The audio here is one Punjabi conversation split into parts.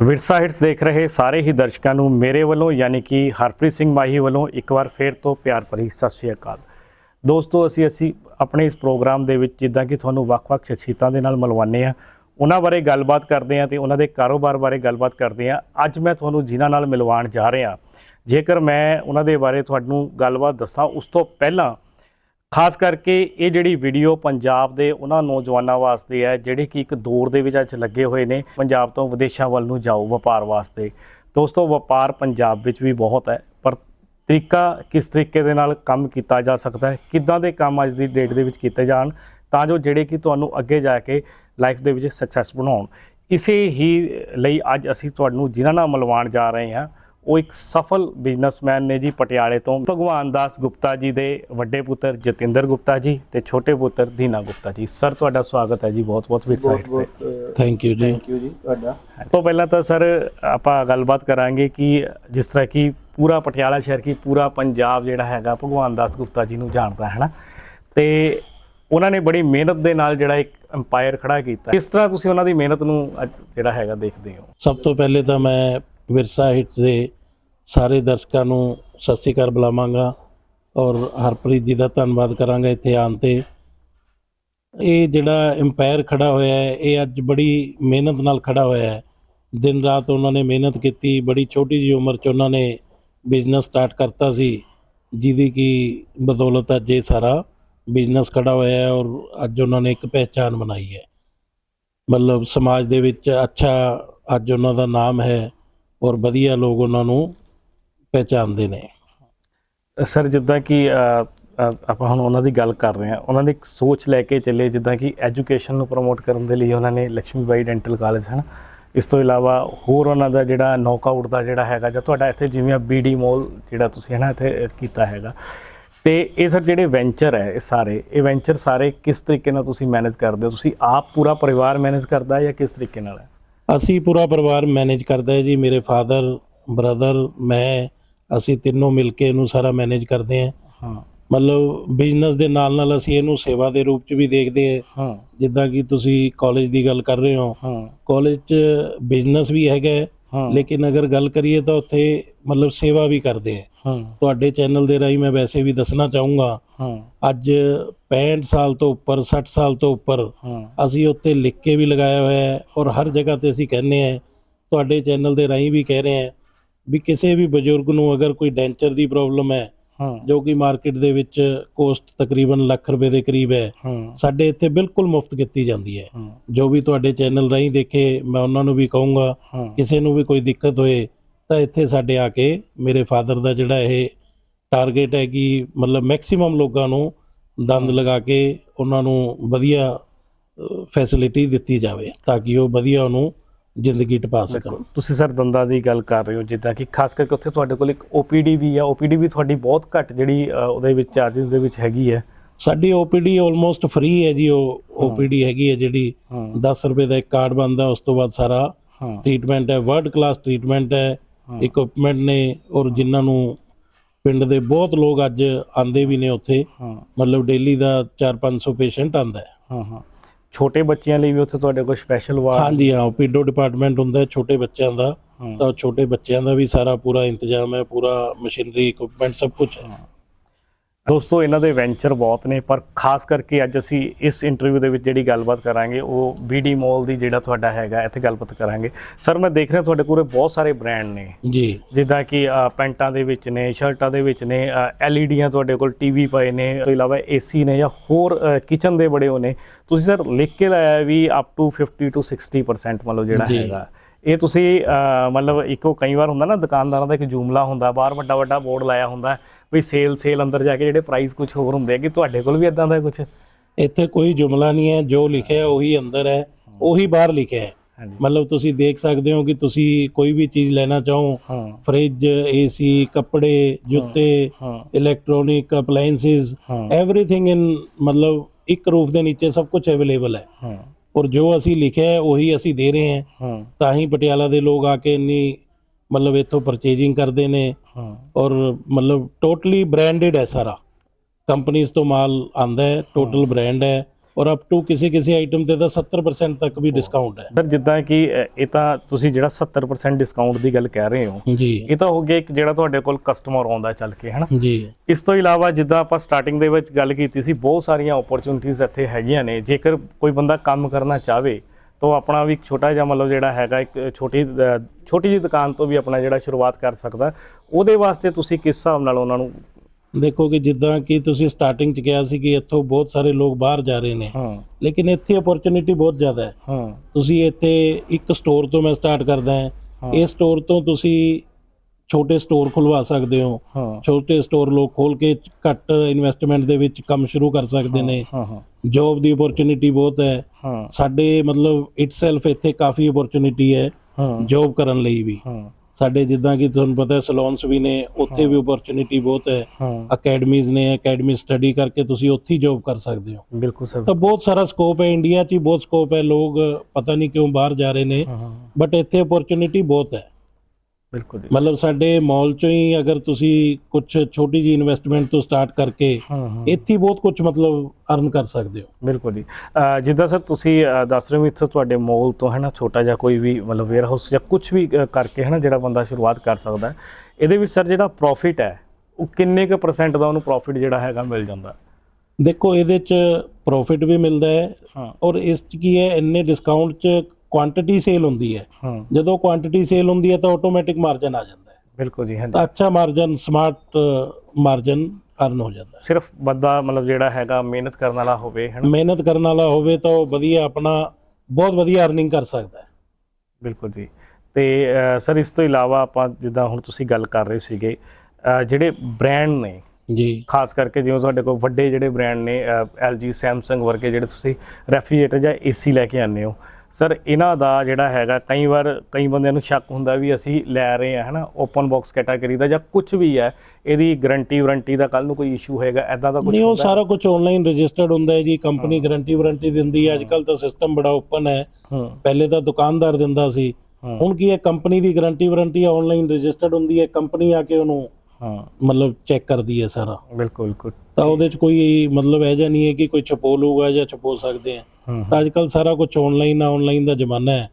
ਵਿਰਸਾ ਹਿਟਸ ਦੇਖ ਰਹੇ ਸਾਰੇ ਹੀ ਦਰਸ਼ਕਾਂ ਨੂੰ ਮੇਰੇ ਵੱਲੋਂ, ਯਾਨੀ ਕਿ ਹਰਪ੍ਰੀਤ ਸਿੰਘ ਮਾਹੀ ਵੱਲੋਂ ਇੱਕ ਵਾਰ ਫੇਰ ਤੋਂ ਪਿਆਰ ਭਰੀ ਸਤਿ ਸ਼੍ਰੀ ਅਕਾਲ। ਦੋਸਤੋ, ਅਸੀਂ ਅਸੀਂ ਆਪਣੇ ਇਸ ਪ੍ਰੋਗਰਾਮ ਦੇ ਵਿੱਚ ਜਿੱਦਾਂ ਕਿ ਤੁਹਾਨੂੰ ਵੱਖ-ਵੱਖ ਸ਼ਖਸੀਅਤਾਂ ਦੇ ਨਾਲ ਮਿਲਵਾਉਂਦੇ ਆ ਉਹਨਾਂ ਬਾਰੇ ਗੱਲਬਾਤ ਕਰਦੇ ਆ ਤੇ ਉਹਨਾਂ ਦੇ ਕਾਰੋਬਾਰ ਬਾਰੇ ਗੱਲਬਾਤ ਕਰਦੇ ਆ ਅੱਜ ਮੈਂ ਤੁਹਾਨੂੰ ਜਿਨ੍ਹਾਂ ਨਾਲ ਮਿਲਵਾਉਣ ਜਾ ਰਿਹਾ, ਜੇਕਰ ਮੈਂ ਉਹਨਾਂ ਦੇ ਬਾਰੇ ਤੁਹਾਨੂੰ ਗੱਲਬਾਤ ਦੱਸਾਂ, ਉਸ ਤੋਂ ਪਹਿਲਾਂ ਖਾਸ ਕਰਕੇ ਇਹ ਜਿਹੜੀ ਵੀਡੀਓ ਪੰਜਾਬ ਦੇ ਉਹਨਾਂ ਨੌਜਵਾਨਾਂ ਵਾਸਤੇ ਹੈ, ਜਿਹੜੇ ਕਿ ਇੱਕ ਦੌਰ ਦੇ ਵਿੱਚ ਅੱਜ ਲੱਗੇ ਹੋਏ ਨੇ, ਪੰਜਾਬ ਤੋਂ ਵਿਦੇਸ਼ਾਂ ਵੱਲ ਨੂੰ ਜਾਓ ਵਪਾਰ ਵਾਸਤੇ। ਦੋਸਤੋ, ਵਪਾਰ ਪੰਜਾਬ ਵਿੱਚ ਵੀ ਬਹੁਤ ਹੈ, ਪਰ ਤਰੀਕਾ ਕਿਸ ਤਰੀਕੇ ਦੇ ਨਾਲ ਕੰਮ ਕੀਤਾ ਜਾ ਸਕਦਾ ਹੈ, ਕਿੱਦਾਂ ਦੇ ਕੰਮ ਅੱਜ ਦੀ ਡੇਟ ਦੇ ਵਿੱਚ ਕੀਤੇ ਜਾਣ, ਤਾਂ ਜੋ ਜਿਹੜੇ ਕਿ ਤੁਹਾਨੂੰ ਅੱਗੇ ਜਾ ਕੇ ਲਾਈਫ ਦੇ ਵਿੱਚ ਸਕਸੈਸ ਬਣਾਉਣ। ਇਸੇ ਹੀ ਲਈ ਅੱਜ ਅਸੀਂ ਤੁਹਾਨੂੰ ਜਿਨ੍ਹਾਂ ਨਾਲ ਮਿਲਵਾਉਣ ਜਾ ਰਹੇ ਹਾਂ ਉਹ ਇੱਕ ਸਫਲ ਬਿਜ਼ਨਸਮੈਨ ਨੇ ਜੀ ਪਟਿਆਲੇ ਤੋਂ। ਭਗਵਾਨ ਦਾਸ ਗੁਪਤਾ ਜੀ ਦੇ ਵੱਡੇ ਪੁੱਤਰ ਜਤਿੰਦਰ ਗੁਪਤਾ ਜੀ ਤੇ ਛੋਟੇ ਪੁੱਤਰ ਦੀਨਾ ਗੁਪਤਾ ਜੀ। ਸਰ ਤੁਹਾਡਾ ਸਵਾਗਤ ਹੈ ਜੀ ਬਹੁਤ ਬਹੁਤ ਵਿਰਸਾ ਹਿੱਟ ਸੇ। ਥੈਂਕ ਯੂ ਜੀ। ਥੈਂਕ ਯੂ ਜੀ ਤੁਹਾਡਾ। ਤੋਂ ਪਹਿਲਾਂ ਤਾਂ ਸਰ ਆਪਾਂ ਗੱਲਬਾਤ ਕਰਾਂਗੇ ਕਿ ਜਿਸ ਤਰ੍ਹਾਂ ਕਿ ਪੂਰਾ ਪਟਿਆਲਾ ਸ਼ਹਿਰ ਕੀ ਪੂਰਾ ਪੰਜਾਬ ਜਿਹੜਾ ਹੈਗਾ ਭਗਵਾਨ ਦਾਸ ਗੁਪਤਾ ਜੀ ਨੂੰ ਜਾਣਦਾ ਹੈ ਨਾ ਤੇ ਉਹਨਾਂ ਨੇ ਬੜੀ ਮਿਹਨਤ ਦੇ ਨਾਲ ਜਿਹੜਾ ਇੱਕ ਐਮਪਾਇਰ ਖੜਾ ਕੀਤਾ। ਕਿਸ ਤਰ੍ਹਾਂ ਤੁਸੀਂ ਉਹਨਾਂ ਦੀ ਮਿਹਨਤ ਨੂੰ ਅੱਜ ਜਿਹੜਾ ਹੈਗਾ ਦੇਖਦੇ ਹੋ? ਸਭ ਤੋਂ ਪਹਿਲੇ ਤਾਂ ਮੈਂ ਵਿਰਸਾ ਹਿੱਟਸ ਦੇ ਸਾਰੇ ਦਰਸ਼ਕਾਂ ਨੂੰ ਸਤਿ ਸ੍ਰੀ ਅਕਾਲ ਬੁਲਾਵਾਂਗਾ ਔਰ ਹਰਪ੍ਰੀਤ ਜੀ ਦਾ ਧੰਨਵਾਦ ਕਰਾਂਗਾ ਇੱਥੇ ਆਉਣ ਤੇ। ਇਹ ਜਿਹੜਾ ਐਮਪਾਇਰ ਖੜਾ ਹੋਇਆ ਹੈ, ਇਹ ਅੱਜ ਬੜੀ ਮਿਹਨਤ ਨਾਲ ਖੜਾ ਹੋਇਆ ਹੈ। ਦਿਨ ਰਾਤ ਉਹਨਾਂ ਨੇ ਮਿਹਨਤ ਕੀਤੀ, ਬੜੀ ਛੋਟੀ ਜਿਹੀ ਉਮਰ 'ਚ ਉਹਨਾਂ ਨੇ ਬਿਜ਼ਨਸ ਸਟਾਰਟ ਕਰਤਾ ਸੀ, ਜਿਹਦੀ ਕੀ ਬਦੌਲਤ ਅੱਜ ਇਹ ਸਾਰਾ ਬਿਜ਼ਨਸ ਖੜਾ ਹੋਇਆ ਹੈ ਔਰ ਅੱਜ ਉਹਨਾਂ ਨੇ ਇੱਕ ਪਹਿਚਾਨ ਬਣਾਈ ਹੈ। ਮਤਲਬ ਸਮਾਜ ਦੇ ਵਿੱਚ ਅੱਛਾ ਅੱਜ ਉਹਨਾਂ ਦਾ ਨਾਮ ਹੈ ਔਰ ਵਧੀਆ ਲੋਕ ਉਹਨਾਂ ਨੂੰ ਪਹਿਚਾਣਦੇ ਨੇ। ਸਰ, ਜਿੱਦਾਂ ਕਿ ਆਪਾਂ ਹੁਣ ਉਹਨਾਂ ਦੀ ਗੱਲ ਕਰ ਰਹੇ ਹਾਂ, ਉਹਨਾਂ ਦੀ ਇੱਕ ਸੋਚ ਲੈ ਕੇ ਚੱਲੇ, ਜਿੱਦਾਂ ਕਿ ਐਜੂਕੇਸ਼ਨ ਨੂੰ ਪ੍ਰਮੋਟ ਕਰਨ ਦੇ ਲਈ ਉਹਨਾਂ ਨੇ ਲక్ష్ਮੀ ਬਾਈ ਡੈਂਟਲ ਕਾਲਜ ਹੈ ਨਾ ਇਸ ਤੋਂ ਇਲਾਵਾ ਹੋਰ ਉਹਨਾਂ ਦਾ ਜਿਹੜਾ ਨੌਕਆਊਟ ਦਾ ਜਿਹੜਾ ਹੈਗਾ, ਜਾਂ ਤੁਹਾਡਾ ਇੱਥੇ ਜਿਵੇਂ ਆ ਬੀਡੀ ਮੋਲ ਜਿਹੜਾ ਤੁਸੀਂ ਹੈ ਨਾ ਇੱਥੇ ਕੀਤਾ ਹੈਗਾ। ਤੇ ਇਹ ਸਰ ਜਿਹੜੇ ਵੈਂਚਰ ਹੈ, ਇਹ ਸਾਰੇ, ਇਹ ਵੈਂਚਰ ਸਾਰੇ ਕਿਸ ਤਰੀਕੇ ਨਾਲ ਤੁਸੀਂ ਮੈਨੇਜ ਕਰਦੇ ਹੋ? ਤੁਸੀਂ ਆਪ ਪੂਰਾ ਪਰਿਵਾਰ ਮੈਨੇਜ ਕਰਦਾ ਜਾਂ ਕਿਸ ਤਰੀਕੇ ਨਾਲ ਹੈ? ਅਸੀਂ ਪੂਰਾ ਪਰਿਵਾਰ ਮੈਨੇਜ ਕਰਦਾ ਹੈ ਜੀ ਮੇਰੇ ਫਾਦਰ ਬ੍ਰਦਰ ਮੈਂ ਅਸੀਂ ਤਿੰਨੋਂ ਮਿਲ ਕੇ ਇਹਨੂੰ ਸਾਰਾ ਮੈਨੇਜ ਕਰਦੇ ਹਾਂ। ਹਾਂ। ਮਤਲਬ ਬਿਜ਼ਨਸ ਦੇ ਨਾਲ ਨਾਲ ਅਸੀਂ ਇਹਨੂੰ ਸੇਵਾ ਦੇ ਰੂਪ 'ਚ ਵੀ ਦੇਖਦੇ ਹਾਂ। ਹਾਂ। ਜਿੱਦਾਂ ਕਿ ਤੁਸੀਂ ਕਾਲਜ ਦੀ ਗੱਲ ਕਰ ਰਹੇ ਹੋ। ਹਾਂ। ਕਾਲਜ 'ਚ ਬਿਜ਼ਨਸ ਵੀ ਹੈਗਾ ਹੈ, ਹਾਂ। ਲੇਕਿਨ ਅਗਰ ਗੱਲ ਕਰੀਏ ਤਾਂ ਉੱਥੇ ਮਤਲਬ ਸੇਵਾ ਵੀ ਕਰਦੇ ਆ। ਹਾਂ। ਤੁਹਾਡੇ ਚੈਨਲ ਦੇ ਰਾਹੀਂ ਮੈਂ ਵੈਸੇ ਵੀ ਦੱਸਣਾ ਚਾਹੂੰਗਾ। ਅੱਜ 65 ਸਾਲ ਤੋਂ ਉੱਪਰ 60 ਸਾਲ ਤੋਂ ਉੱਪਰ ਅਸੀਂ ਉੱਤੇ ਲਿਖ ਕੇ ਵੀ ਲਗਾਇਆ ਹੋਇਆ ਹੈ ਔਰ ਹਰ ਜਗ੍ਹਾ ਤੇ ਅਸੀਂ ਕਹਿੰਦੇ ਹਾਂ ਤੁਹਾਡੇ ਚੈਨਲ ਦੇ ਰਾਹੀਂ ਵੀ ਕਹਿ ਰਹੇ ਹਾਂ ਵੀ ਕਿਸੇ ਵੀ ਬਜ਼ੁਰਗ ਨੂੰ ਅਗਰ ਕੋਈ ਡੈਂਚਰ ਦੀ ਪ੍ਰੋਬਲਮ ਹਾਂ ਜੋ ਕਿ ਮਾਰਕੀਟ ਦੇ ਵਿੱਚ ਕੋਸਟ ਤਕਰੀਬਨ ਲੱਖ ਰੁਪਏ ਦੇ ਕਰੀਬ ਹੈ। ਸਾਡੇ ਇੱਥੇ ਬਿਲਕੁਲ ਮੁਫਤ ਕੀਤੀ ਜਾਂਦੀ ਹੈ। ਜੋ ਵੀ ਤੁਹਾਡੇ ਚੈਨਲ ਰਾਹੀਂ ਦੇਖੇ ਮੈਂ ਉਹਨਾਂ ਨੂੰ ਵੀ ਕਹੂੰਗਾ ਕਿਸੇ ਨੂੰ ਵੀ ਕੋਈ ਦਿੱਕਤ ਹੋਏ ਤਾਂ ਇੱਥੇ ਸਾਡੇ ਆ ਕੇ ਮੇਰੇ ਫਾਦਰ ਦਾ ਜਿਹੜਾ ਇਹ ਟਾਰਗੇਟ ਹੈ ਕਿ ਮਤਲਬ ਮੈਕਸਿਮਮ ਲੋਕਾਂ ਨੂੰ ਦੰਦ ਲਗਾ ਕੇ ਉਹਨਾਂ ਨੂੰ ਵਧੀਆ ਫੈਸਿਲਿਟੀ ਦਿੱਤੀ ਜਾਵੇ ਤਾਂ ਕਿ ਉਹ ਵਧੀਆ ਉਹਨੂੰ ਜ਼ਿੰਦਗੀ ਟਪਾ ਸਕਣ ਤੁਸੀਂ ਸਰ ਦੰਦਾਂ ਦੀ ਗੱਲ ਕਰ ਰਹੇ ਹੋ ਜਿੱਦਾਂ ਕਿ ਖਾਸ ਕਰਕੇ ਉੱਥੇ ਤੁਹਾਡੇ ਕੋਲ ਇੱਕ OPD ਵੀ ਆ। OPD ਵੀ ਤੁਹਾਡੀ ਬਹੁਤ ਘੱਟ ਜਿਹੜੀ ਅ, ਉਹਦੇ ਵਿੱਚ ਚਾਰजेस ਦੇ ਵਿੱਚ ਹੈਗੀ ਹੈ। ਸਾਡੀ OPD ਆਲਮੋਸਟ ਫ੍ਰੀ ਹੈ ਜੀ ਉਹ OPD ਹੈਗੀ ਹੈ ਜਿਹੜੀ ਹਾਂ। 10 ਰੁਪਏ ਦਾ ਇੱਕ ਕਾਰਡ ਬਣਦਾ ਉਸ ਤੋਂ ਬਾਅਦ ਸਾਰਾ ਹਾਂ। ਟ੍ਰੀਟਮੈਂਟ ਹੈ ਵਰਲਡ ਕਲਾਸ ਟ੍ਰੀਟਮੈਂਟ ਹੈ ਇਕਵਿਪਮੈਂਟ ਨੇ ਔਰ ਜਿਨ੍ਹਾਂ ਨੂੰ ਪਿੰਡ ਦੇ ਬਹੁਤ ਲੋਕ ਅੱਜ ਆਂਦੇ ਵੀ ਨੇ ਉੱਥੇ। ਹਾਂ। ਮਤਲਬ ਡੇਲੀ ਦਾ 4-500 ਪੇਸ਼ੈਂਟ ਆਂਦਾ ਹੈ। ਹਾਂ ਹਾਂ। ਛੋਟੇ ਬੱਚਿਆਂ ਲਈ ਵੀ ਉੱਥੇ ਤੁਹਾਡੇ ਕੋਲ ਸਪੈਸ਼ਲ ਵਾਰਡ ਹਾਂਜੀ ਹਾਂ ਪੀਡੋ ਡਿਪਾਰਟਮੈਂਟ ਹੁੰਦਾ ਹੈ ਛੋਟੇ ਬੱਚਿਆਂ ਦਾ। ਤਾਂ ਛੋਟੇ ਬੱਚਿਆਂ ਦਾ ਵੀ ਸਾਰਾ ਪੂਰਾ ਇੰਤਜ਼ਾਮ ਹੈ ਪੂਰਾ ਮਸ਼ੀਨਰੀ ਇਕਵਿਪਮੈਂਟ ਸਭ ਕੁਝ ਹੈ ਦੋਸਤੋ ਇਹਨਾਂ ਦੇ ਵੈਂਚਰ ਬਹੁਤ ਨੇ ਪਰ ਖਾਸ ਕਰਕੇ ਅੱਜ ਅਸੀਂ ਇਸ ਇੰਟਰਵਿਊ ਦੇ ਵਿੱਚ ਜਿਹੜੀ ਗੱਲਬਾਤ ਕਰਾਂਗੇ ਉਹ BD ਮੋਲ ਦੀ ਜਿਹੜਾ ਤੁਹਾਡਾ ਹੈਗਾ ਇੱਥੇ ਗੱਲਬਾਤ ਕਰਾਂਗੇ। ਸਰ ਮੈਂ ਦੇਖ ਰਿਹਾ ਤੁਹਾਡੇ ਕੋਲ ਬਹੁਤ ਸਾਰੇ ਬ੍ਰਾਂਡ ਨੇ। ਜੀ। ਜਿੱਦਾਂ ਕਿ ਪੈਂਟਾਂ ਦੇ ਵਿੱਚ ਨੇ ਸ਼ਰਟਾਂ ਦੇ ਵਿੱਚ ਨੇ ਐਲਈਡੀਆਂ ਤੁਹਾਡੇ ਕੋਲ ਟੀਵੀ ਪਏ ਨੇ ਤੋਂ ਇਲਾਵਾ ਏਸੀ ਨੇ ਜਾਂ ਹੋਰ ਕਿਚਨ ਦੇ ਬੜੇ ਹੋਣੇ। ਤੁਸੀਂ ਸਰ ਲਿਖ ਕੇ ਲਾਇਆ ਵੀ ਅਪ ਟੂ 50 ਟੂ 60% ਮਤਲਬ ਜਿਹੜਾ। ਹੈਗਾ। ਇਹ ਤੁਸੀਂ ਮਤਲਬ ਇੱਕੋ ਕਈ ਵਾਰ ਹੁੰਦਾ ਨਾ ਦੁਕਾਨਦਾਰਾਂ ਦਾ ਇੱਕ ਜੂਮਲਾ ਹੁੰਦਾ ਬਾਹਰ ਵੱਡਾ ਵੱਡਾ ਬੋਰਡ ਲਾਇਆ ਹੁੰਦਾ। ਵੀ ਸੇਲ ਸੇਲ ਅੰਦਰ ਜਾ ਕੇ ਜਿਹੜੇ ਪ੍ਰਾਈਸ ਕੁਝ ਹੋਰ ਹੁੰਦੇ ਆ ਕਿ ਤੁਹਾਡੇ ਕੋਲ ਵੀ ਇਦਾਂ ਦਾ ਕੁਝ ਇੱਥੇ ਕੋਈ ਜੁਮਲਾ ਨਹੀਂ ਹੈ ਜੋ ਲਿਖਿਆ ਹੈ ਉਹੀ ਅੰਦਰ ਹੈ ਉਹੀ ਬਾਹਰ ਲਿਖਿਆ ਹੈ ਹਾਂਜੀ ਮਤਲਬ ਤੁਸੀਂ ਦੇਖ ਸਕਦੇ ਹੋ ਕਿ ਤੁਸੀਂ ਕੋਈ ਵੀ ਚੀਜ਼ ਲੈਣਾ ਚਾਹੋ ਹਾਂ ਫ੍ਰਿਜ ਏਸੀ ਕੱਪੜੇ ਜੁੱਤੇ ਹਾਂ ਇਲੈਕਟ੍ਰੋਨਿਕ ਅਪਲਾਈਐਂਸਿਸ ਹਾਂ एवरीथिंग ਇਨ ਮਤਲਬ ਇੱਕ ਰੂਫ ਦੇ ਨੀਚੇ ਸਭ ਕੁਝ ਅਵੇਲੇਬਲ ਹੈ ਹਾਂ ਔਰ ਜੋ ਅਸੀਂ ਲਿਖਿਆ ਹੈ ਉਹੀ ਅਸੀਂ ਦੇ ਰਹੇ ਹਾਂ ਹਾਂ ਤਾਂ ਹੀ ਪਟਿਆਲਾ ਦੇ ਲੋਕ ਆ ਕੇ ਇੰਨੀ ਮਤਲਬ ਇੱਥੋਂ ਪਰਚੇਜਿੰਗ ਕਰਦੇ ਨੇ ਹਾਂ। ਔਰ ਮਤਲਬ ਟੋਟਲੀ ਬ੍ਰਾਂਡਡ ਹੈ ਸਾਰਾ। ਕੰਪਨੀਆਂ ਤੋਂ ਮਾਲ ਆਂਦਾ ਹੈ ਟੋਟਲ ਬ੍ਰਾਂਡ ਹੈ ਔਰ ਅਪ ਟੂ ਕਿਸੇ ਕਿਸੇ ਆਈਟਮ ਤੇ ਤਾਂ 70% ਤੱਕ ਵੀ ਡਿਸਕਾਊਂਟ ਹੈ। ਸਰ ਜਿੱਦਾਂ ਕਿ ਇਹ ਤਾਂ ਤੁਸੀਂ ਜਿਹੜਾ 70% ਡਿਸਕਾਊਂਟ ਦੀ ਗੱਲ ਕਹਿ ਰਹੇ ਹੋ ਜੀ। ਇਹ ਤਾਂ ਹੋ ਗਿਆ ਇੱਕ ਜਿਹੜਾ ਤੁਹਾਡੇ ਕੋਲ ਕਸਟਮਰ ਆਉਂਦਾ ਚੱਲ ਕੇ ਹਨਾ? ਜੀ। ਇਸ ਤੋਂ ਇਲਾਵਾ ਜਿੱਦਾਂ ਆਪਾਂ ਸਟਾਰਟਿੰਗ ਦੇ ਵਿੱਚ ਗੱਲ ਕੀਤੀ ਸੀ ਬਹੁਤ ਸਾਰੀਆਂ ਓਪਰਚੁਨਿਟੀਜ਼ ਇੱਥੇ ਹੈਗੀਆਂ ਨੇ। ਜੇਕਰ ਕੋਈ ਬੰਦਾ ਕੰਮ ਕਰਨਾ ਚਾਹਵੇ ਤਾਂ ਆਪਣਾ ਵੀ ਇੱਕ ਛੋਟਾ ਜਿਹਾ ਮਤਲਬ ਜਿਹੜਾ ਹੈਗਾ ਇੱਕ ਛੋਟੀ ਛੋਟੀ ਜਿਹੀ ਦੁਕਾਨ ਤੋਂ ਵੀ ਆਪਣਾ ਜਿਹੜਾ ਸ਼ੁਰੂਆਤ ਕਰ ਸਕਦਾ। ਉਹਦੇ ਵਾਸਤੇ ਤੁਸੀਂ ਕਿਸ ਹਿਸਾਬ ਨਾਲ ਉਹਨਾਂ ਨੂੰ ਦੇਖੋ ਕਿ ਜਿੱਦਾਂ ਕਿ ਤੁਸੀਂ ਸਟਾਰਟਿੰਗ 'ਚ ਕਿਹਾ ਸੀ ਕਿ ਇੱਥੋਂ ਬਹੁਤ ਸਾਰੇ ਲੋਕ ਬਾਹਰ ਜਾ ਰਹੇ ਨੇ। ਹਾਂ। ਲੇਕਿਨ ਇੱਥੇ ਓਪਰਚੁਨਿਟੀ ਬਹੁਤ ਜ਼ਿਆਦਾ ਹੈ। ਹਾਂ। ਤੁਸੀਂ ਇੱਥੇ ਇੱਕ ਸਟੋਰ ਤੋਂ ਮੈਂ ਸਟਾਰਟ ਕਰਦਾ ਹਾਂ। ਹਾਂ। ਇਹ ਸਟੋਰ ਤੋਂ ਤੁਸੀਂ ਛੋਟੇ ਸਟੋਰ ਖੁਲਵਾ ਸਕਦੇ ਹੋ। ਹਾਂ। ਛੋਟੇ ਸਟੋਰ ਲੋਕ ਖੋਲ ਕੇ ਘੱਟ ਇਨਵੈਸਟਮੈਂਟ ਦੇ ਵਿੱਚ ਕੰਮ ਸ਼ੁਰੂ ਕਰ ਸਕਦੇ ਨੇ। ਹਾਂ ਹਾਂ। ਜੌਬ ਦੀ ਓਪਰਚੁਨਿਟੀ ਬਹੁਤ ਹੈ। ਹਾਂ। ਸਾਡੇ ਮਤਲਬ ਇਟਸੈਲਫ ਇੱਥੇ ਕਾਫੀ ਓਪਰਚੁਨਿਟੀ ਹੈ ਹਾਂ। ਜੌਬ ਕਰਨ ਲਈ ਵੀ। ਹਾਂ। ਸਾਡੇ ਜਿੱਦਾਂ ਕਿ ਤੁਹਾਨੂੰ ਪਤਾ ਹੈ ਸਲੋਨਸ ਵੀ ਨੇ ਉੱਥੇ ਵੀ ਓਪਰਚੁਨਿਟੀ ਬਹੁਤ ਹੈ। ਅਕੈਡਮੀਜ਼ ਨੇ ਅਕੈਡਮੀ ਸਟੱਡੀ ਕਰਕੇ ਤੁਸੀਂ ਉੱਥੇ ਹੀ ਜੌਬ ਕਰ ਸਕਦੇ ਹੋ। ਬਿਲਕੁਲ ਸਰ। ਤਾਂ ਬਹੁਤ ਸਾਰਾ ਸਕੋਪ ਹੈ ਇੰਡੀਆ 'ਚ ਹੀ ਬਹੁਤ ਸਕੋਪ ਹੈ। ਲੋਕ ਪਤਾ ਨਹੀਂ ਕਿਉਂ ਬਾਹਰ ਜਾ ਰਹੇ ਨੇ। ਬਟ ਇੱਥੇ ਓਪਰਚੁਨਿਟੀ ਬਹੁਤ ਹੈ। ਬਿਲਕੁਲ ਜੀ। ਮਤਲਬ ਸਾਡੇ ਮਾਲ 'ਚੋਂ ਹੀ ਅਗਰ ਤੁਸੀਂ ਕੁਝ ਛੋਟੀ ਜੀ ਇਨਵੈਸਟਮੈਂਟ ਤੋਂ ਸਟਾਰਟ ਕਰਕੇ ਇੱਥੇ ਹੀ ਬਹੁਤ ਕੁਝ ਮਤਲਬ ਅਰਨ ਕਰ ਸਕਦੇ ਹੋ। ਬਿਲਕੁਲ ਜੀ। ਜਿੱਦਾਂ ਸਰ ਤੁਸੀਂ ਦੱਸ ਰਹੇ ਹੋ ਇੱਥੋਂ ਤੁਹਾਡੇ ਮੋਲ ਤੋਂ ਹੈ ਨਾ ਛੋਟਾ ਜਿਹਾ ਕੋਈ ਵੀ ਮਤਲਬ ਵੇਅਰ ਹਾਊਸ ਜਾਂ ਕੁਝ ਵੀ ਕਰਕੇ ਹੈ ਨਾ ਜਿਹੜਾ ਬੰਦਾ ਸ਼ੁਰੂਆਤ ਕਰ ਸਕਦਾ ਇਹਦੇ ਵਿੱਚ ਸਰ ਜਿਹੜਾ ਪ੍ਰੋਫਿਟ ਹੈ ਉਹ ਕਿੰਨੇ ਕੁ ਪਰਸੈਂਟ ਦਾ ਉਹਨੂੰ ਪ੍ਰੋਫਿਟ ਜਿਹੜਾ ਹੈਗਾ ਮਿਲ ਜਾਂਦਾ ਦੇਖੋ ਇਹਦੇ 'ਚ ਪ੍ਰੋਫਿਟ ਵੀ ਮਿਲਦਾ ਹੈ ਹਾਂ। ਔਰ ਇਸ 'ਚ ਕੀ ਹੈ ਇੰਨੇ ਡਿਸਕਾਊਂਟ 'ਚ ਕੁਆਂਟੀਟੀ ਸੇਲ ਹੁੰਦੀ ਹੈ। ਜਦੋਂ ਕੁਆਂਟੀਟੀ ਸੇਲ ਹੁੰਦੀ ਹੈ ਤਾਂ ਆਟੋਮੈਟਿਕ ਮਾਰਜਨ ਆ ਜਾਂਦਾ ਹੈ। ਬਿਲਕੁਲ ਜੀ ਹਾਂਜੀ। ਤਾਂ ਅੱਛਾ ਮਾਰਜਨ ਸਮਾਰਟ ਮਾਰਜਨ ਅਰਨ ਹੋ ਜਾਂਦਾ ਸਿਰਫ ਬੰਦਾ ਮਤਲਬ ਜਿਹੜਾ ਹੈਗਾ ਮਿਹਨਤ ਕਰਨ ਵਾਲਾ ਹੋਵੇ ਹੈ ਮਿਹਨਤ ਕਰਨ ਵਾਲਾ ਹੋਵੇ ਤਾਂ ਉਹ ਵਧੀਆ ਆਪਣਾ ਬਹੁਤ ਵਧੀਆ ਅਰਨਿੰਗ ਕਰ ਸਕਦਾ ਹੈ। ਬਿਲਕੁਲ ਜੀ। ਤੇ ਸਰ ਇਸ ਤੋਂ ਇਲਾਵਾ ਆਪਾਂ ਜਿੱਦਾਂ ਹੁਣ ਤੁਸੀਂ ਗੱਲ ਕਰ ਰਹੇ ਸੀਗੇ ਜਿਹੜੇ ਬ੍ਰਾਂਡ ਨੇ ਜੀ। ਖਾਸ ਕਰਕੇ ਜਿਵੇਂ ਤੁਹਾਡੇ ਕੋਲ ਵੱਡੇ ਜਿਹੜੇ ਬ੍ਰਾਂਡ ਨੇ LG Samsung ਵਰਗੇ ਜਿਹੜੇ ਤੁਸੀਂ ਰੈਫਰੀਜਰੇਟਰ ਜਾਂ AC ਲੈ ਕੇ ਆਉਂਦੇ ਹੋ ਸਰ ਇਹਨਾਂ ਦਾ ਜਿਹੜਾ ਹੈਗਾ ਕਈ ਵਾਰ ਕਈ ਬੰਦਿਆਂ ਨੂੰ ਸ਼ੱਕ ਹੁੰਦਾ ਵੀ ਅਸੀਂ ਲੈ ਰਹੇ ਹਾਂ ਹਨਾ ਓਪਨ ਬਾਕਸ ਕੈਟਾਗਰੀ ਦਾ ਜਾਂ ਕੁਝ ਵੀ ਹੈ ਇਹਦੀ ਗਾਰੰਟੀ ਵਾਰੰਟੀ ਦਾ ਕੱਲ ਨੂੰ ਕੋਈ ਇਸ਼ੂ ਹੋਏਗਾ ਐਦਾਂ ਦਾ ਕੁਝ ਨਹੀਂ ਉਹ ਸਾਰਾ ਕੁਝ ਆਨਲਾਈਨ ਰਜਿਸਟਰਡ ਹੁੰਦਾ ਹੈ ਜੀ ਕੰਪਨੀ ਗਾਰੰਟੀ ਵਾਰੰਟੀ ਦਿੰਦੀ ਹੈ ਅੱਜ ਕੱਲ ਤਾਂ ਸਿਸਟਮ ਬੜਾ ਓਪਨ ਹੈ। ਪਹਿਲੇ ਤਾਂ ਦੁਕਾਨਦਾਰ ਦਿੰਦਾ ਸੀ। ਹੁਣ ਕੀ ਹੈ ਕੰਪਨੀ ਦੀ ਗਾਰੰਟੀ ਵਾਰੰਟੀ ਆਨਲਾਈਨ ਰਜਿਸਟਰਡ ਹੁੰਦੀ ਹੈ ਕੰਪਨੀ ਆ ਕੇ ਉਹਨੂੰ ਹਾਂ। ਮਤਲਬ ਚੈੱਕ ਕਰਦੀ ਹੈ ਸਾਰਾ। ਬਿਲਕੁਲ ਬਿਲਕੁਲ। ਤਾਂ ਉਹਦੇ 'ਚ ਕੋਈ ਮਤਲਬ ਇਹ ਜਿਹਾ ਨਹੀਂ ਹੈ ਕਿ ਕੋਈ ਛਪੋ ਲੂਗਾ ਜਾਂ ਛਪੋ ਸਕਦੇ ਆ। ਤਾਂ ਅੱਜ ਕੱਲ ਸਾਰਾ ਕੁਝ ਆਨਲਾਈਨ ਆ ਆਨਲਾਈਨ ਦਾ ਜ਼ਮਾਨਾ ਹੈ।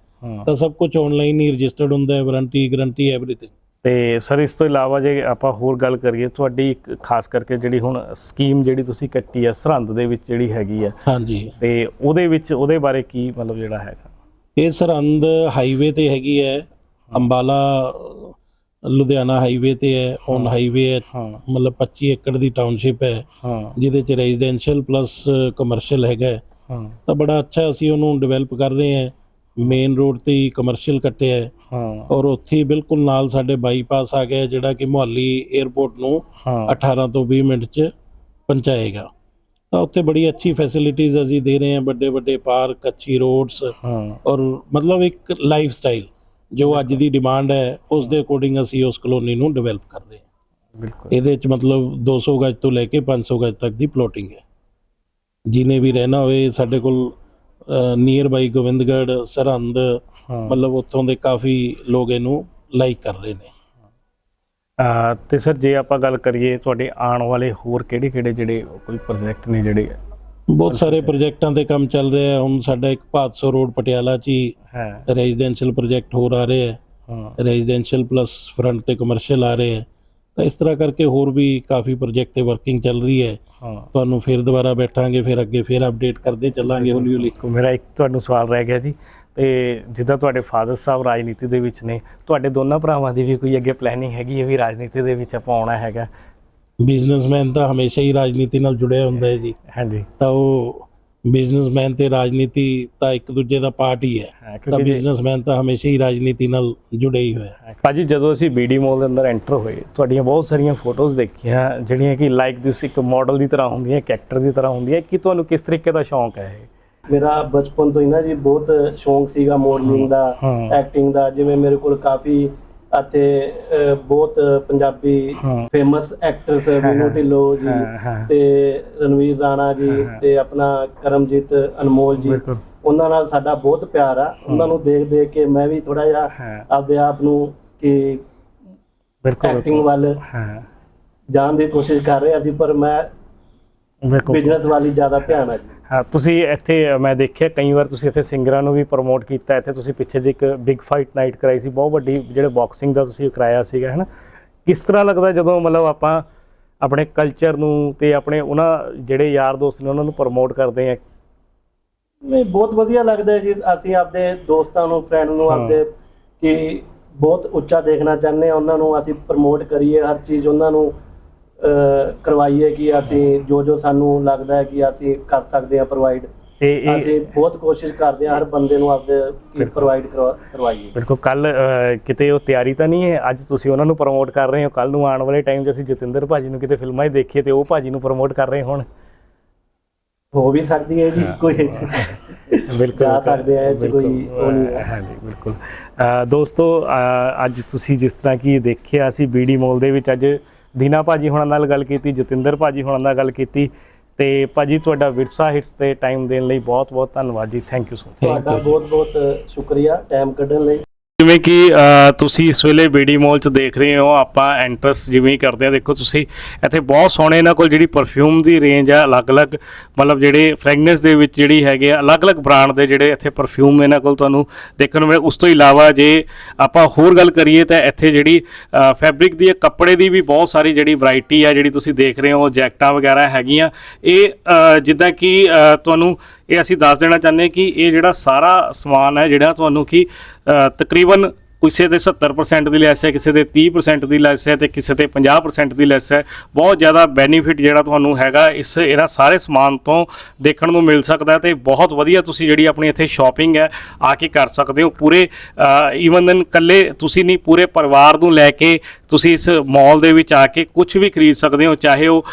ਤਾਂ ਸਭ ਕੁਝ ਆਨਲਾਈਨ ਹੀ ਰਜਿਸਟਰਡ ਹੁੰਦਾ ਹੈ ਵਾਰੰਟੀ ਗਾਰੰਟੀ ਐਵਰੀਥਿੰਗ ਤੇ ਸਰ ਇਸ ਤੋਂ ਇਲਾਵਾ ਜੇ ਆਪਾਂ ਹੋਰ ਗੱਲ ਕਰੀਏ ਤੁਹਾਡੀ ਇੱਕ ਖਾਸ ਕਰਕੇ ਜਿਹੜੀ ਹੁਣ ਸਕੀਮ ਜਿਹੜੀ ਤੁਸੀਂ ਕੱਟੀ ਹੈ ਸਰਹੰਦ ਦੇ ਵਿੱਚ ਜਿਹੜੀ ਹੈਗੀ ਹੈ ਹਾਂਜੀ। ਤੇ ਉਹਦੇ ਵਿੱਚ ਉਹਦੇ ਬਾਰੇ ਕੀ ਮਤਲਬ ਜਿਹੜਾ ਹੈਗਾ? ਇਹ ਸਰਹੰਦ ਹਾਈਵੇ ਤੇ ਹੈਗੀ ਹੈ ਅੰਬਾਲਾ ਲੁਧਿਆਣਾ ਹਾਈਵੇ ਤੇ ਹੈ ਔਨ ਹਾਈਵੇ ਹੈ। ਮਤਲਬ 25 ਏਕੜ ਦੀ ਟਾਊਨਸ਼ਿਪ ਹਾਂ ਜਿਹਦੇ ਚ ਰੈਜ਼ੀਡੈਂਸ਼ੀਅਲ ਪਲੱਸ ਕਮਰਸ਼ੀਅਲ ਹੈਗਾ ਹੈ। ਤਾਂ ਬੜਾ ਅੱਛਾ ਅਸੀਂ ਉਹਨੂੰ ਡਿਵੈਲਪ ਕਰ ਰਹੇ ਹਾਂ। ਮੇਨ ਰੋਡ ਤੇ ਹੀ ਕਮਰਸ਼ੀਅਲ ਕੱਟਿਆ ਹੈ। ਹਾਂ। ਔਰ ਉੱਥੇ ਬਿਲਕੁਲ ਨਾਲ ਸਾਡੇ ਬਾਈਪਾਸ ਆ ਗਿਆ ਜਿਹੜਾ ਕਿ ਮੁਹੱਲੀ 에ਅਰਪੋਰਟ ਨੂੰ ਹਾਂ। 18 ਤੋਂ 20 ਮਿੰਟ ਚ ਪਹੁੰਚਾਏਗਾ। ਤਾਂ ਉੱਥੇ ਬੜੀ ਅੱਛੀ ਫੈਸਿਲਿਟੀਜ਼ ਅਸੀਂ ਦੇ ਰਹੇ ਹਾਂ ਵੱਡੇ ਵੱਡੇ ਪਾਰਕ ਅੱਛੀ ਰੋਡਸ ਹਾਂ। ਔਰ ਮਤਲਬ ਇੱਕ ਲਾਈਫ ਸਟਾਈਲ ਜੋ ਅੱਜ ਦੀ ਡਿਮਾਂਡ ਹੈ ਉਸ ਦੇ ਅਕੋਰਡਿੰਗ ਅਸੀਂ ਉਸ ਕਲੋਨੀ ਨੂੰ ਡਿਵੈਲਪ ਕਰ ਰਹੇ ਹਾਂ। ਬਿਲਕੁਲ। ਇਹਦੇ ਚ ਮਤਲਬ 200 ਗਜ ਤੋਂ ਲੈ ਕੇ 500 ਗਜ ਤੱਕ ਦੀ ਪਲੋਟਿੰਗ ਹੈ। ਜਿਨੇ ਵੀ ਰਹਿਣਾ ਹੋਵੇ ਸਾਡੇ ਕੋਲ ਨੀਅਰ ਬਾਈ ਗੋਬਿੰਦਗੜ੍ਹ ਸਰਹੰਦ ਮਤਲਬ ਉੱਥੋਂ ਦੇ ਕਾਫੀ ਲੋਕ ਇਹਨੂੰ ਲਾਈਕ ਕਰ ਰਹੇ ਨੇ। ਤੇ ਸਰ ਜੇ ਆਪਾਂ ਗੱਲ ਕਰੀਏ ਤੁਹਾਡੇ ਆਉਣ ਵਾਲੇ ਹੋਰ ਕਿਹੜੇ ਕਿਹੜੇ ਜਿਹੜੇ ਕੋਈ ਪ੍ਰੋਜੈਕਟ ਨੇ ਜਿਹੜੇ ਬਹੁਤ ਸਾਰੇ ਪ੍ਰੋਜੈਕਟਾਂ ਤੇ ਕੰਮ ਚੱਲ ਰਿਹਾ ਹੈ ਹੁਣ ਸਾਡਾ ਇੱਕ ਭਾਦਸੋ ਰੋਡ ਪਟਿਆਲਾ 'ਚ ਹੀ ਹੈ। ਰੈਜ਼ੀਡੈਂਸ਼ੀਅਲ ਪ੍ਰੋਜੈਕਟ ਹੋਰ ਆ ਰਹੇ ਹੈ ਹਾਂ। ਰੈਜ਼ੀਡੈਂਸ਼ੀਅਲ ਪਲੱਸ ਫਰੰਟ ਤੇ ਕਮਰਸ਼ੀਅਲ ਆ ਰਹੇ ਹੈ ਤਾਂ ਇਸ ਤਰ੍ਹਾਂ ਕਰਕੇ ਹੋਰ ਵੀ ਕਾਫੀ ਪ੍ਰੋਜੈਕਟ ਤੇ ਵਰਕਿੰਗ ਚੱਲ ਰਹੀ ਹੈ। ਤੁਹਾਨੂੰ ਫਿਰ ਦੁਬਾਰਾ ਬੈਠਾਂਗੇ ਫਿਰ ਅੱਗੇ ਫਿਰ ਅਪਡੇਟ ਕਰਦੇ ਚੱਲਾਂਗੇ ਹੌਲੀ ਹੌਲੀ। ਮੇਰਾ ਇੱਕ ਤੁਹਾਨੂੰ ਸਵਾਲ ਰਹਿ ਗਿਆ ਜੀ ਤੇ ਜਿੱਦਾਂ ਤੁਹਾਡੇ ਫਾਦਰ ਸਾਹਿਬ ਰਾਜਨੀਤੀ ਦੇ ਵਿੱਚ ਨੇ ਤੁਹਾਡੇ ਦੋਨਾਂ ਭਰਾਵਾਂ ਦੀ ਵੀ ਕੋਈ ਅੱਗੇ ਪਲੈਨਿੰਗ ਹੈਗੀ ਹੈ ਵੀ ਰਾਜਨੀਤੀ ਦੇ ਵਿੱਚ ਆਪਾਂ ਆਉਣਾ ਹੈਗਾ? ਬਿਜ਼ਨਸਮੈਨ ਤਾਂ ਹਮੇਸ਼ਾ ਹੀ ਰਾਜਨੀਤੀ ਨਾਲ ਜੁੜਿਆ ਹੁੰਦਾ ਹੈ ਜੀ। ਹਾਂਜੀ। ਤਾਂ ਉਹ ਬਿਜ਼ਨਸਮੈਨ ਤੇ ਰਾਜਨੀਤੀ ਤਾਂ ਇੱਕ ਦੂਜੇ ਦਾ ਪਾਰਟ ਹੀ ਹੈ। ਹਾਂ, ਤਾਂ ਬਿਜ਼ਨਸਮੈਨ ਤਾਂ ਹਮੇਸ਼ਾ ਹੀ ਰਾਜਨੀਤੀ ਨਾਲ ਜੁੜੇ ਹੀ ਹੋਇਆ ਭਾਜੀ ਜਦੋਂ ਅਸੀਂ ਬੀਡੀ ਮਾਲ ਦੇ ਅੰਦਰ ਐਂਟਰ ਹੋਏ ਤੁਹਾਡੀਆਂ ਬਹੁਤ ਸਾਰੀਆਂ ਫੋਟੋਜ਼ ਦੇਖੀਆਂ ਜਿਹੜੀਆਂ ਕਿ ਲਾਈਕ ਦਿਸ ਇੱਕ ਮਾਡਲ ਦੀ ਤਰ੍ਹਾਂ ਹੁੰਦੀਆਂ ਇੱਕ ਐਕਟਰ ਦੀ ਤਰ੍ਹਾਂ ਹੁੰਦੀਆਂ ਕਿ ਤੁਹਾਨੂੰ ਕਿਸ ਤਰੀਕੇ ਦਾ ਸ਼ੌਂਕ ਹੈ ਇਹ? ਮੇਰਾ ਬਚਪਨ ਤੋਂ ਹੀ ਨਾ ਜੀ ਬਹੁਤ ਸ਼ੌਂਕ ਸੀਗਾ ਮਾਡਲਿੰਗ ਦਾ। ਐਕਟਿੰਗ ਦਾ ਜਿਵੇਂ ਮੇਰੇ ਕੋਲ ਕਾਫੀ ਅਤੇ ਬਹੁਤ ਪੰਜਾਬੀ ਹਾਂ। ਫੇਮਸ ਐਕਟਰਸ ਮੀਨੂ ਢਿੱਲੋਂ ਜੀ ਹਾਂ, ਹਾਂ। ਤੇ ਰਣਵੀਰ ਰਾਣਾ ਜੀ ਤੇ ਆਪਣਾ ਕਰਮਜੀਤ ਅਨਮੋਲ ਜੀ। ਬਿਲਕੁਲ। ਉਹਨਾਂ ਨਾਲ ਸਾਡਾ ਬਹੁਤ ਪਿਆਰ ਆ। ਉਹਨਾਂ ਨੂੰ ਦੇਖ ਦੇਖ ਕੇ ਮੈਂ ਵੀ ਥੋੜਾ ਜਿਹਾ ਹਾਂ। ਆਪਦੇ ਆਪ ਨੂੰ ਕਿ ਬਿਲਕੁਲ ਐਕਟਿੰਗ ਵੱਲ ਹਾਂ। ਜਾਣ ਦੀ ਕੋਸ਼ਿਸ਼ ਕਰ ਰਿਹਾ ਸੀ ਪਰ ਮੈਂ ਬਿਲਕੁਲ ਬਿਜ਼ਨਸ ਵਾਲੀ ਜ਼ਿਆਦਾ ਧਿਆਨ ਆ ਜੀ। ਹਾਂ ਤੁਸੀਂ ਇੱਥੇ ਮੈਂ ਦੇਖਿਆ ਕਈ ਵਾਰ ਤੁਸੀਂ ਇੱਥੇ ਸਿੰਗਰਾਂ ਨੂੰ ਵੀ ਪ੍ਰਮੋਟ ਕੀਤਾ ਇੱਥੇ ਤੁਸੀਂ ਪਿੱਛੇ ਜਿਹੇ ਇੱਕ ਬਿਗ ਫਾਈਟ ਨਾਈਟ ਕਰਾਈ ਸੀ ਬਹੁਤ ਵੱਡੀ ਜਿਹੜੇ ਬਾਕਸਿੰਗ ਦਾ ਤੁਸੀਂ ਕਰਾਇਆ ਸੀਗਾ ਹੈ ਨਾ ਕਿਸ ਤਰ੍ਹਾਂ ਲੱਗਦਾ ਜਦੋਂ ਮਤਲਬ ਆਪਾਂ ਆਪਣੇ ਕਲਚਰ ਨੂੰ ਤੇ ਆਪਣੇ ਉਹਨਾਂ ਜਿਹੜੇ ਯਾਰ ਦੋਸਤ ਨੇ ਉਹਨਾਂ ਨੂੰ ਪ੍ਰਮੋਟ ਕਰਦੇ ਆ? ਨਹੀਂ ਬਹੁਤ ਵਧੀਆ ਲੱਗਦਾ ਜੀ ਅਸੀਂ ਆਪਦੇ ਦੋਸਤਾਂ ਨੂੰ ਫਰੈਂਡ ਨੂੰ। ਆਪਦੇ ਕਿ ਬਹੁਤ ਉੱਚਾ ਦੇਖਣਾ ਚਾਹੁੰਦੇ ਆ ਉਹਨਾਂ ਨੂੰ ਅਸੀਂ ਪ੍ਰਮੋਟ ਕਰੀਏ ਹਰ ਚੀਜ਼ ਉਹਨਾਂ ਨੂੰ। ਅਹ, ਕਰਵਾਈਏ ਕਿ ਅਸੀਂ ਜੋ ਜੋ ਸਾਨੂੰ ਲੱਗਦਾ ਹੈ ਕਿ ਅਸੀਂ ਕਰ ਸਕਦੇ ਹਾਂ ਪ੍ਰੋਵਾਈਡ ਤੇ ਇਹ ਅਸੀਂ ਬਹੁਤ ਕੋਸ਼ਿਸ਼ ਕਰਦੇ ਹਾਂ ਹਰ ਬੰਦੇ ਨੂੰ ਆਪਦੇ ਪ੍ਰੋਵਾਈਡ ਕਰਵਾਈਏ। ਬਿਲਕੁਲ ਕੱਲ ਕਿਤੇ ਉਹ ਤਿਆਰੀ ਤਾਂ ਨਹੀਂ ਹੈ ਅੱਜ ਤੁਸੀਂ ਉਹਨਾਂ ਨੂੰ ਪ੍ਰਮੋਟ ਕਰ ਰਹੇ ਹੋ ਕੱਲ ਨੂੰ ਆਉਣ ਵਾਲੇ ਟਾਈਮ 'ਚ ਅਸੀਂ ਜਤਿੰਦਰ ਭਾਜੀ ਨੂੰ ਕਿਤੇ ਫਿਲਮਾਂ 'ਚ ਦੇਖੀਏ ਤੇ ਉਹ ਭਾਜੀ ਨੂੰ ਪ੍ਰਮੋਟ ਕਰ ਰਹੇ ਹੋਣ। ਹੋ ਵੀ ਸਕਦੀ ਹੈ ਜੀ ਕੋਈ ਬਿਲਕੁਲ ਜਾ ਸਕਦੇ ਆ ਇਹ 'ਚ ਕੋਈ ਉਹ ਨਹੀਂ ਹੈ। ਹਾਂਜੀ ਬਿਲਕੁਲ। ਦੋਸਤੋ ਅੱਜ ਤੁਸੀਂ ਜਿਸ ਤਰ੍ਹਾਂ ਕਿ ਦੇਖਿਆ ਅਸੀਂ ਬੀਡੀ ਮੋਲ ਦੇ ਵਿੱਚ ਅੱਜ ਦੀਨਾ ਭਾਜੀ ਹੁਣਾਂ ਨਾਲ ਗੱਲ ਕੀਤੀ ਜਤਿੰਦਰ ਭਾਜੀ ਹੁਣਾਂ ਨਾਲ ਗੱਲ ਕੀਤੀ ਤੇ ਭਾਜੀ ਤੁਹਾਡਾ ਵਿਰਸਾ ਹਿੱਟਸ ਤੇ ਟਾਈਮ ਦੇਣ ਲਈ ਬਹੁਤ ਬਹੁਤ ਧੰਨਵਾਦ ਜੀ ਥੈਂਕ ਯੂ ਸੋ ਮਚ ਤੁਹਾਡਾ ਬਹੁਤ ਬਹੁਤ ਸ਼ੁਕਰੀਆ ਟਾਈਮ ਕੱਢਣ ਲਈ। ਜਿਵੇਂ ਕਿ ਤੁਸੀਂ ਇਸ ਵੇਲੇ ਬੀਡੀ ਮਾਲ 'ਚ ਦੇਖ ਰਹੇ ਹੋ, ਆਪਾਂ ਐਂਟਰਸ ਜਿਵੇਂ ਕਰਦੇ ਆ, ਦੇਖੋ ਤੁਸੀਂ, ਇੱਥੇ ਬਹੁਤ ਸੋਹਣੇ ਇਹਨਾਂ ਕੋਲ ਜਿਹੜੀ ਪਰਫਿਊਮ ਦੀ ਰੇਂਜ ਆ, ਅਲੱਗ-ਅਲੱਗ, ਮਤਲਬ ਜਿਹੜੇ ਫ੍ਰੈਗਨੈਂਸ ਦੇ ਵਿੱਚ ਜਿਹੜੀ ਹੈਗੇ ਆ, ਅਲੱਗ-ਅਲੱਗ ਬ੍ਰਾਂਡ ਦੇ ਜਿਹੜੇ ਇੱਥੇ ਪਰਫਿਊਮ ਇਹਨਾਂ ਕੋਲ ਤੁਹਾਨੂੰ ਦੇਖਣ ਨੂੰ ਮਿਲੇ। ਉਸ ਤੋਂ ਇਲਾਵਾ ਜੇ ਆਪਾਂ ਹੋਰ ਗੱਲ ਕਰੀਏ ਤਾਂ ਇੱਥੇ ਜਿਹੜੀ ਫੈਬਰਿਕ ਦੀ, ਕੱਪੜੇ ਦੀ ਵੀ ਬਹੁਤ ਸਾਰੀ ਜਿਹੜੀ ਵੈਰਾਈਟੀ ਆ, ਜਿਹੜੀ ਤੁਸੀਂ ਦੇਖ ਰਹੇ ਹੋ, ਜੈਕਟਾਂ ਵਗੈਰਾ ਹੈਗੀਆਂ। ਇਹ ਜਿੱਦਾਂ ਕਿ ਤੁਹਾਨੂੰ ਇਹ ਅਸੀਂ ਦੱਸ ਦੇਣਾ ਚਾਹੁੰਦੇ ਕਿ ਇਹ ਜਿਹੜਾ ਸਾਰਾ ਸਮਾਨ ਹੈ, ਜਿਹੜਾ ਤੁਹਾਨੂੰ ਕਿ ਤਕਰੀਬਨ ਕਿਸੇ ਦੇ 70% ਦੀ ਲੈਸ ਹੈ, ਕਿਸੇ ਦੇ 30% ਦੀ ਲੈਸ ਹੈ ਤੇ ਕਿਸੇ ਤੇ 50% ਦੀ ਲੈਸ ਹੈ। ਬਹੁਤ ਜ਼ਿਆਦਾ ਬੈਨੀਫਿਟ ਜਿਹੜਾ ਤੁਹਾਨੂੰ ਹੈਗਾ, ਇਸ ਇਹਨਾਂ ਸਾਰੇ ਸਮਾਨ ਤੋਂ ਦੇਖਣ ਨੂੰ ਮਿਲ ਸਕਦਾ ਹੈ ਤੇ ਬਹੁਤ ਵਧੀਆ ਤੁਸੀਂ ਜਿਹੜੀ ਆਪਣੀ ਇੱਥੇ ਸ਼ਾਪਿੰਗ ਹੈ, ਆ ਕੇ ਕਰ ਸਕਦੇ ਹੋ। ਪੂਰੇ ਈਵਨ ਦਨ ਕੱਲੇ ਤੁਸੀਂ ਨਹੀਂ, ਪੂਰੇ ਪਰਿਵਾਰ ਨੂੰ ਲੈ ਕੇ ਤੁਸੀਂ ਇਸ ਮਾਲ ਦੇ ਵਿੱਚ ਆ ਕੇ ਕੁਝ ਵੀ ਖਰੀਦ ਸਕਦੇ ਹੋ। ਚਾਹੇ ਉਹ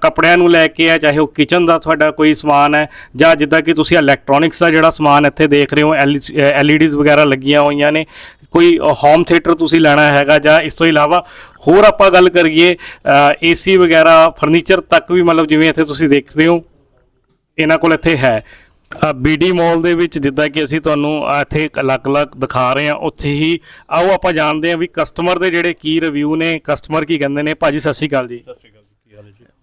ਕੱਪੜਿਆਂ ਨੂੰ ਲੈ ਕੇ ਹੈ, ਚਾਹੇ ਉਹ ਕਿਚਨ ਦਾ ਤੁਹਾਡਾ ਕੋਈ ਸਮਾਨ ਹੈ, ਜਾਂ ਜਿੱਦਾਂ ਕਿ ਤੁਸੀਂ ਇਲੈਕਟ੍ਰੋਨਿਕਸ ਦਾ ਜਿਹੜਾ ਸਮਾਨ ਇੱਥੇ ਦੇਖ ਰਹੇ ਹੋ ਐਲਈਡੀਜ਼ ਵਗੈਰਾ ਲੱਗੀਆਂ ਹੋਈਆਂ ਨੇ। ਕੋਈ ਹੋਮ ਥੀਏਟਰ ਤੁਸੀਂ ਲੈਣਾ ਹੈਗਾ ਜਾਂ ਇਸ ਤੋਂ ਇਲਾਵਾ ਹੋਰ ਆਪਾਂ ਗੱਲ ਕਰੀਏ ਏਸੀ ਵਗੈਰਾ ਫਰਨੀਚਰ ਤੱਕ ਵੀ ਮਤਲਬ ਜਿਵੇਂ ਇੱਥੇ ਤੁਸੀਂ ਦੇਖਦੇ ਹੋ, ਇਹਨਾਂ ਕੋਲ ਇੱਥੇ ਹੈ। ਬੀਡੀ ਮਾਲ ਦੇ ਵਿੱਚ ਜਿੱਦਾਂ ਕਿ ਅਸੀਂ ਤੁਹਾਨੂੰ ਇੱਥੇ ਅਲੱਗ-ਅਲੱਗ ਦਿਖਾ ਰਹੇ ਹਾਂ, ਉੱਥੇ ਹੀ ਆਓ ਆਪਾਂ ਜਾਣਦੇ ਹਾਂ ਵੀ ਕਸਟਮਰ ਦੇ ਜਿਹੜੇ ਕੀ ਰਿਵਿਊ ਨੇ ਕਸਟਮਰ ਕੀ ਕਹਿੰਦੇ ਨੇ। ਭਾਜੀ, ਸਤਿ ਸ਼੍ਰੀ ਅਕਾਲ ਜੀ।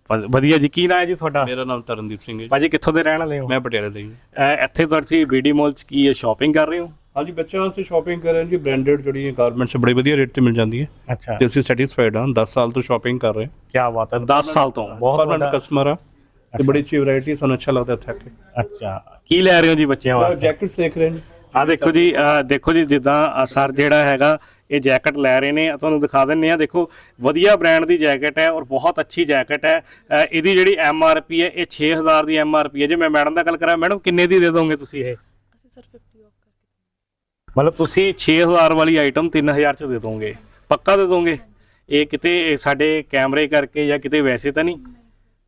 ਵਧੀਆ ਜੀ ਕੀ ਨਾਂ ਹੈ ਜੀ ਤੁਹਾਡਾ? ਮੇਰਾ ਨਾਮ ਤਰਨਦੀਪ ਸਿੰਘ ਹੈ ਜੀ। ਭਾਜੀ ਕਿੱਥੋਂ ਦੇ ਰਹਿਣ ਵਾਲੇ ਹੋ? ਮੈਂ ਪਟਿਆਲੇ ਦਾ ਜੀ। ਇੱਥੇ ਤੁਸੀਂ ਬੀਡੀ ਮਾਲ 'ਚ ਕੀ ਸ਼ਾਪਿੰਗ ਕਰ ਰਹੇ ਹੋ? ਹਾਂਜੀ ਬੱਚਿਆਂ ਵਾਸਤੇ ਸ਼ਾਪਿੰਗ ਕਰ ਰਹੇ ਹਾਂ ਜੀ। ਬ੍ਰਾਂਡਡ ਜਿਹੜੀ ਗਾਰਮੈਂਟਸ ਬੜੇ ਵਧੀਆ ਰੇਟ ਤੇ ਮਿਲ ਜਾਂਦੀ ਹੈ ਅੱਛਾ। ਤੇ ਅਸੀਂ ਸੈਟੀਸਫਾਈਡ ਹਾਂ 10 ਸਾਲ ਤੋਂ ਸ਼ਾਪਿੰਗ ਕਰ ਰਹੇ ਹਾਂ। ਕੀ ਬਾਤ ਹੈ 10 ਸਾਲ ਤੋਂ। ਬਹੁਤ ਵੱਡਾ। ਕਸਟਮਰ ਆ ਤੇ ਬੜੀ ਅੱਛੀ ਵੈਰਾਈਟੀ ਸਾਨੂੰ ਅੱਛਾ ਲੱਗਦਾ ਇੱਥੇ ਆ ਕੇ। ਅੱਛਾ। ਕੀ ਲੈ ਰਹੇ ਹੋ ਜੀ ਬੱਚਿਆਂ ਵਾਸਤੇ? ਜੈਕਟਸ ਦੇਖ ਰਹੇ ਹਾਂ ਜੀ। ਆ ਦੇਖੋ ਜੀ ਅਹ ਦੇਖੋ ਜੀ ਜਿੱਦਾਂ ਸਰ ਜਿਹੜਾ ਹੈਗਾ ਇਹ ਜੈਕਟ ਲੈ ਰਹੇ ਨੇ ਤੁਹਾਨੂੰ ਦਿਖਾ ਦਿੰਨੇ ਆ ਦੇਖੋ ਵਧੀਆ ਬ੍ਰਾਂਡ ਦੀ ਜੈਕਟ ਹੈ ਔਰ ਬਹੁਤ ਅੱਛੀ ਜੈਕਟ ਹੈ। ਇਹਦੀ ਜਿਹੜੀ ਐਮ ਆਰ ਪੀ ਹੈ ਇਹ 6000 ਦੀ ਐਮ ਆਰ ਪੀ ਹੈ। ਜੇ ਮੈਂ ਮੈਡਮ ਦਾ ਗੱਲ ਕਰਾਂ ਮੈਡਮ ਕਿੰਨੇ ਦੀ ਦੇ ਦੋਗੇ ਤੁਸੀਂ ਇਹ? ਅਸੀਂ ਸਰ 50 ਆਫ ਕਰਕੇ ਮਤਲਬ ਤੁਸੀਂ 6000 ਵਾਲੀ ਆਈਟਮ 3000 ਚ ਦੇ ਦੋਗੇ। ਪੱਕਾ ਦੇ ਦੋਗੇ? ਇਹ ਕਿਤੇ ਇਹ ਸਾਡੇ ਕੈਮਰੇ ਕਰਕੇ ਜਾਂ ਕਿਤੇ ਵੈਸੇ ਤਾਂ ਨਹੀਂ?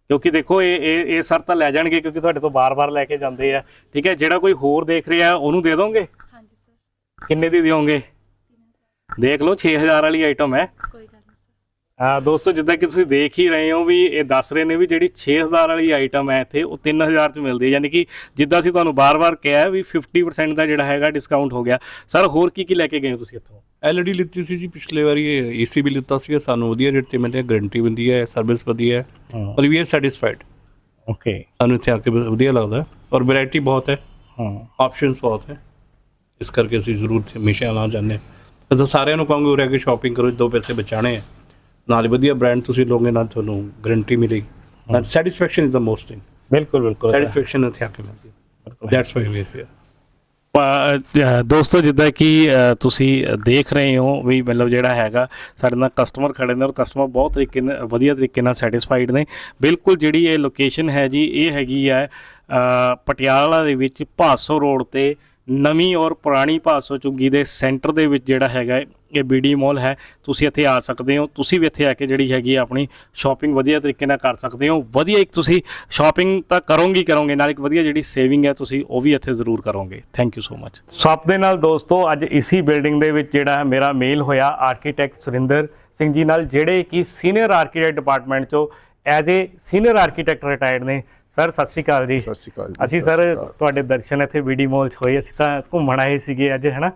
ਕਿਉਂਕਿ ਦੇਖੋ ਇਹ ਇਹ ਇਹ ਸਰ ਤਾਂ ਲੈ ਜਾਣਗੇ ਕਿਉਂਕਿ ਤੁਹਾਡੇ ਤੋਂ ਬਾਰ-ਬਾਰ ਲੈ ਕੇ ਜਾਂਦੇ ਆ। ਠੀਕ ਹੈ ਜਿਹੜਾ ਕੋਈ ਹੋਰ ਦੇਖ ਰਿਹਾ ਉਹਨੂੰ ਦੇ ਦੋਗੇ? ਹਾਂਜੀ ਸਰ। ਕਿੰਨੇ ਦੀ ਦਿਓਗੇ? ਦੇਖ ਲਓ 6000 ਵਾਲੀ ਆਈਟਮ ਹੈ। ਕੋਈ ਗੱਲ ਨਹੀਂ ਸਰ। ਆ ਦੋਸਤੋ ਜਿੱਦਾਂ ਕਿ ਤੁਸੀਂ ਦੇਖ ਹੀ ਰਹੇ ਹੋ ਵੀ ਇਹ ਦੱਸ ਰਹੇ ਨੇ ਵੀ ਜਿਹੜੀ 6000 ਵਾਲੀ ਆਈਟਮ ਹੈ ਇੱਥੇ ਉਹ 3000 ਚ ਮਿਲਦੀ ਹੈ। ਯਾਨੀ ਕਿ ਜਿੱਦਾਂ ਅਸੀਂ ਤੁਹਾਨੂੰ ਬਾਰ-ਬਾਰ ਕਿਹਾ ਵੀ 50% ਦਾ ਜਿਹੜਾ ਹੈਗਾ ਡਿਸਕਾਊਂਟ ਹੋ ਗਿਆ। ਸਰ ਹੋਰ ਕੀ ਕੀ ਲੈ ਕੇ ਗਏ ਹੋ ਤੁਸੀਂ ਇੱਥੋਂ? ਐਲਈਡੀ ਲਿੱਤੀ ਸੀ ਜੀ ਪਿਛਲੇ ਵਾਰੀ ਏਸੀ ਵੀ ਲਿੱਤਾ ਸੀ ਸਾਨੂੰ ਵਧੀਆ ਰੇਟ ਤੇ ਮਿਲਿਆ ਗਾਰੰਟੀ ਵਧੀਆ ਹੈ ਸਰਵਿਸ ਵਧੀਆ ਹੈ ਔਰ ਵੀ ਆਰ ਸੈਟੀਸਫਾਈਡ ਓਕੇ ਸਾਨੂੰ ਇੱਥੇ ਆ ਕੇ ਵਧੀਆ ਲੱਗਦਾ ਹੈ ਔਰ ਵੈਰਾਈਟੀ ਬਹੁਤ ਹੈ। ਹਾਂ। ਆਪਸ਼ਨਸ ਬਹੁਤ ਹੈ। ਇਸ ਕਰਕੇ ਅਸੀਂ ਜ਼ਰੂਰ ਹਮੇਸ਼ਾ ਆਉਣਾ ਚਾਹੁੰਦੇ ਹਾਂ। ਤਾਂ ਸਾਰਿਆਂ ਨੂੰ ਕਹਾਂਗੇ ਉਰੇ ਆ ਕੇ ਸ਼ਾਪਿੰਗ ਕਰੋ ਦੋ ਪੈਸੇ ਬਚਾਣੇ ਆ। ਨਾਲ ਵਧੀਆ ਬ੍ਰਾਂਡ ਤੁਸੀਂ ਲਓਗੇ ਨਾਲ ਤੁਹਾਨੂੰ ਗਾਰੰਟੀ ਮਿਲੇਗੀ। ਨਾਲ satisfaction is the most thing ਬਿਲਕੁਲ ਬਿਲਕੁਲ। ਸੈਟੀਸਫੈਕਸ਼ਨ ਇੱਥੇ ਆ ਕੇ ਮਿਲਦੀ ਦੈਟਸ ਵਾਈ ਵੀ ਹੇਅਰ ਦੋਸਤੋ ਜਿੱਦਾਂ ਕਿ ਤੁਸੀਂ ਦੇਖ ਰਹੇ ਹੋ ਵੀ ਮਤਲਬ ਜਿਹੜਾ ਹੈਗਾ ਸਾਡੇ ਨਾਲ ਕਸਟਮਰ ਖੜੇ ਨੇ ਔਰ ਕਸਟਮਰ ਬਹੁਤ ਤਰੀਕੇ ਨਾਲ ਵਧੀਆ ਤਰੀਕੇ ਨਾਲ ਸੈਟੀਸਫਾਈਡ ਨੇ। ਬਿਲਕੁਲ ਜਿਹੜੀ ਇਹ ਲੋਕੇਸ਼ਨ ਹੈ ਜੀ ਇਹ ਹੈਗੀ ਹੈ ਪਟਿਆਲਾ ਦੇ ਵਿੱਚ ਭਾਸੋ ਰੋਡ ਤੇ ਨਵੀਂ ਔਰ ਪੁਰਾਣੀ ਭਾਸੋ ਚੁੱਗੀ ਦੇ ਸੈਂਟਰ ਦੇ ਵਿੱਚ ਜਿਹੜਾ ਹੈਗਾ ਹੈ, ਇਹ ਬੀਡੀ ਮਾਲ ਹੈ। ਤੁਸੀਂ ਇੱਥੇ ਆ ਸਕਦੇ ਹੋ। ਤੁਸੀਂ ਵੀ ਇੱਥੇ ਆ ਕੇ ਜਿਹੜੀ ਹੈਗੀ ਹੈ ਆਪਣੀ ਸ਼ਾਪਿੰਗ ਵਧੀਆ ਤਰੀਕੇ ਨਾਲ ਕਰ ਸਕਦੇ ਹੋ। ਵਧੀਆ ਇੱਕ ਤੁਸੀਂ ਸ਼ਾਪਿੰਗ ਤਾਂ ਕਰੋਗੇ ਕਰੋਗੇ ਨਾਲ ਇੱਕ ਵਧੀਆ ਜਿਹੜੀ ਸੇਵਿੰਗ ਹੈ ਤੁਸੀਂ ਉਹ ਵੀ ਇੱਥੇ ਜ਼ਰੂਰ ਕਰੋਗੇ। ਥੈਂਕ ਯੂ ਸੋ ਮਚ ਸੱਪ ਦੇ ਨਾਲ ਦੋਸਤੋ ਅੱਜ ਇਸੀ ਬਿਲਡਿੰਗ ਦੇ ਵਿੱਚ ਜਿਹੜਾ ਹੈ ਮੇਰਾ ਮੇਲ ਹੋਇਆ ਆਰਕੀਟੈਕਟ ਸੁਰਿੰਦਰ ਸਿੰਘ ਜੀ ਨਾਲ ਜਿਹੜੇ ਕਿ ਸੀਨੀਅਰ ਆਰਕੀਟੈਕਟ ਡਿਪਾਰਟਮੈਂਟ ਚੋਂ as a senior architect retired ਨੇ ਸਰ ਸਤਿ ਸ਼੍ਰੀ ਅਕਾਲ ਜੀ। ਸਤਿ ਸ਼੍ਰੀ ਅਕਾਲ ਅਸੀਂ ਸਰ। ਤੁਹਾਡੇ ਦਰਸ਼ਨ ਇੱਥੇ ਬੀਡੀ ਮਾਲ 'ਚ ਹੋਏ ਅਸੀਂ ਤਾਂ ਘੁੰਮਣ ਆਏ ਸੀਗੇ ਅੱਜ ਹੈਨਾ?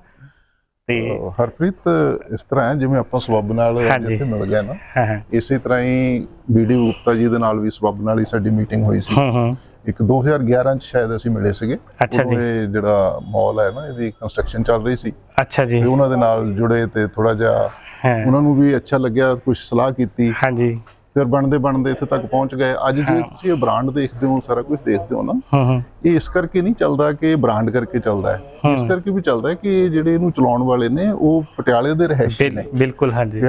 ਤੇ ਹਰਪ੍ਰੀਤ ਇਸ ਤਰ੍ਹਾਂ ਹੈ ਜਿਵੇਂ ਆਪਾਂ ਸਬੱਬ ਨਾਲ ਹਾਂਜੀ। ਇੱਥੇ ਮਿਲ ਗਏ ਨਾ ਇਸੇ ਤਰ੍ਹਾਂ ਹੀ ਬੀਡੀ ਗੁਪਤਾ ਜੀ ਦੇ ਨਾਲ ਵੀ ਸਬੱਬ ਨਾਲ ਹੀ ਸਾਡੀ ਮੀਟਿੰਗ ਹੋਈ ਸੀ। ਹਾਂ ਹਾਂ। ਇੱਕ 2011 ਚ ਸ਼ਾਇਦ ਅਸੀਂ ਮਿਲੇ ਸੀਗੇ। ਅੱਛਾ ਉਦੋਂ ਜੀ। ਇਹ ਜਿਹੜਾ ਮਾਲ ਹੈ ਨਾ ਇਹਦੀ ਕੰਸਟਰਕਸ਼ਨ ਚੱਲ ਰਹੀ ਸੀ। ਅੱਛਾ ਜੀ। ਤੇ ਉਹਨਾਂ ਦੇ ਨਾਲ ਜੁੜੇ ਤੇ ਥੋੜਾ ਜਿਹਾ ਉਹਨਾਂ ਨੂੰ ਵੀ ਅੱਛਾ ਲੱਗਿਆ ਕੁਝ ਸਲਾਹ ਕੀਤੀ। ਹਾਂਜੀ। ਫਿਰ ਬਣਦੇ ਬਣਦੇ ਇੱਥੇ ਤੱਕ ਪਹੁੰਚ ਗਏ। ਅੱਜ ਜੇ ਤੁਸੀਂ ਇਹ ਬ੍ਰਾਂਡ ਦੇਖਦੇ ਹੋ ਸਾਰਾ ਕੁਝ ਦੇਖਦੇ ਹੋ ਨਾ ਹੂੰ ਹੂੰ। ਇਹ ਇਸ ਕਰਕੇ ਨਹੀਂ ਚੱਲਦਾ ਕਿ ਬ੍ਰਾਂਡ ਕਰਕੇ ਚੱਲਦਾ ਹੈ। ਇਸ ਕਰਕੇ ਵੀ ਚੱਲਦਾ ਹੈ ਕਿ ਜਿਹੜੇ ਇਹਨੂੰ ਚਲਾਉਣ ਵਾਲੇ ਨੇ ਉਹ ਪਟਿਆਲੇ ਦੇ ਰਹਿਸ਼ੀ ਨੇ। ਬਿਲਕੁਲ ਹਾਂਜੀ।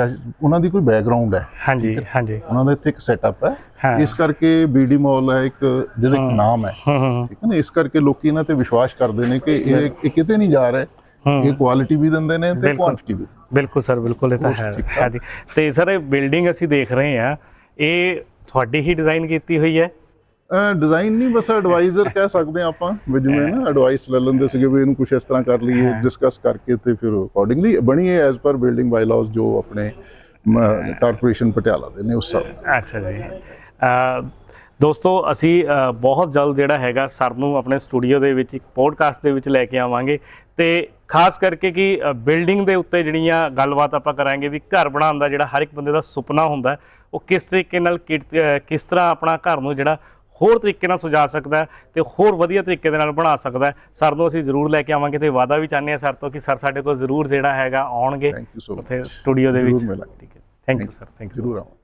ਉਹਨਾਂ ਦੀ ਕੋਈ ਬੈਕਗ੍ਰਾਉਂਡ ਹੈ। ਹਾਂਜੀ ਹਾਂਜੀ। ਉਹਨਾਂ ਦਾ ਇੱਥੇ ਇੱਕ ਸੈਟਅਪ ਹਾਂ। ਇਸ ਕਰਕੇ ਬੀਡੀ ਮਾਲ ਹੈ ਇੱਕ ਜਿਹਦਾ ਇੱਕ ਨਾਮ ਹੈ। ਠੀਕ ਹੈ ਨਾ? ਇਸ ਕਰਕੇ ਲੋਕੀ ਇਹਨਾਂ ਤੇ ਵਿਸ਼ਵਾਸ ਕਰਦੇ ਨੇ ਕਿ ਇਹ ਕਿਤੇ ਨਹੀਂ ਜਾ ਰਿਹਾ। ਇਹ ਕੁਆਲਿਟੀ ਵੀ ਦਿੰਦੇ ਨੇ ਤੇ। ਕੁਆਂਟੀਟੀ ਵੀ ਬਿਲਕੁਲ ਸਰ ਬਿਲਕੁਲ ਇਹ ਤਾਂ ਹੈ। ਹਾਂਜੀ। ਤੇ ਸਰ ਇਹ ਬਿਲਡਿੰਗ ਅਸੀਂ ਦੇਖ ਰਹੇ ਹਾਂ। ਇਹ ਤੁਹਾਡੀ ਹੀ ਡਿਜ਼ਾਈਨ ਕੀਤੀ ਹੋਈ ਹੈ? ਡਿਜ਼ਾਈਨ ਨਹੀਂ ਬਸ ਐਡਵਾਈਜ਼ਰ ਕਹਿ ਸਕਦੇ ਹਾਂ ਆਪਾਂ ਵੀ ਜਿਵੇਂ ਨਾ ਐਡਵਾਈਸ ਲੈ ਲੈਂਦੇ ਸੀਗੇ ਵੀ ਇਹਨੂੰ ਕੁਝ ਇਸ ਤਰ੍ਹਾਂ ਕਰ ਲਈਏ ਡਿਸਕਸ ਕਰਕੇ ਤੇ ਫਿਰ ਅਕੋਰਡਿੰਗਲੀ ਬਣੀ ਹੈ ਐਜ਼ ਪਰ ਬਿਲਡਿੰਗ ਬਾਈਲਾਜ਼ ਜੋ ਆਪਣੇ ਕਾਰਪੋਰੇਸ਼ਨ ਪਟਿਆਲਾ ਦੇ ਨੇ ਉਸ ਹਿਸਾਬ ਅੱਛਾ ਜੀ। ਅ, ਦੋਸਤੋ ਅਸੀਂ ਬਹੁਤ ਜਲਦ ਜਿਹੜਾ ਹੈਗਾ ਸਰ ਨੂੰ ਆਪਣੇ ਸਟੂਡੀਓ ਦੇ ਵਿੱਚ ਇੱਕ ਪੋਡਕਾਸਟ ਦੇ ਵਿੱਚ ਲੈ ਕੇ ਆਵਾਂਗੇ ਤੇ ਖਾਸ ਕਰਕੇ ਕਿ ਬਿਲਡਿੰਗ ਦੇ ਉੱਤੇ ਜਿਹੜੀਆਂ ਗੱਲਬਾਤ ਆਪਾਂ ਕਰਾਂਗੇ ਵੀ ਘਰ ਬਣਾਉਣ ਦਾ ਜਿਹੜਾ ਹਰ ਇੱਕ ਬੰਦੇ ਦਾ ਸੁਪਨਾ ਹੁੰਦਾ ਉਹ ਕਿਸ ਤਰੀਕੇ ਨਾਲ ਕਿਸ ਤਰ੍ਹਾਂ ਆਪਣਾ ਘਰ ਨੂੰ ਜਿਹੜਾ ਹੋਰ ਤਰੀਕੇ ਨਾਲ ਸਜਾ ਸਕਦਾ ਤੇ ਹੋਰ ਵਧੀਆ ਤਰੀਕੇ ਦੇ ਨਾਲ ਬਣਾ ਸਕਦਾ ਸਰ ਨੂੰ ਅਸੀਂ ਜ਼ਰੂਰ ਲੈ ਕੇ ਆਵਾਂਗੇ ਤੇ ਵਾਅਦਾ ਵੀ ਚਾਹੁੰਦੇ ਹਾਂ ਸਰ ਤੋਂ ਕਿ ਸਰ ਸਾਡੇ ਕੋਲ ਜ਼ਰੂਰ ਜਿਹੜਾ ਹੈਗਾ ਆਉਣਗੇ ਉੱਥੇ ਸਟੂਡੀਓ ਦੇ ਵਿੱਚ। Thank you sir thank you ਜ਼ਰੂਰ ਆਵਾਂ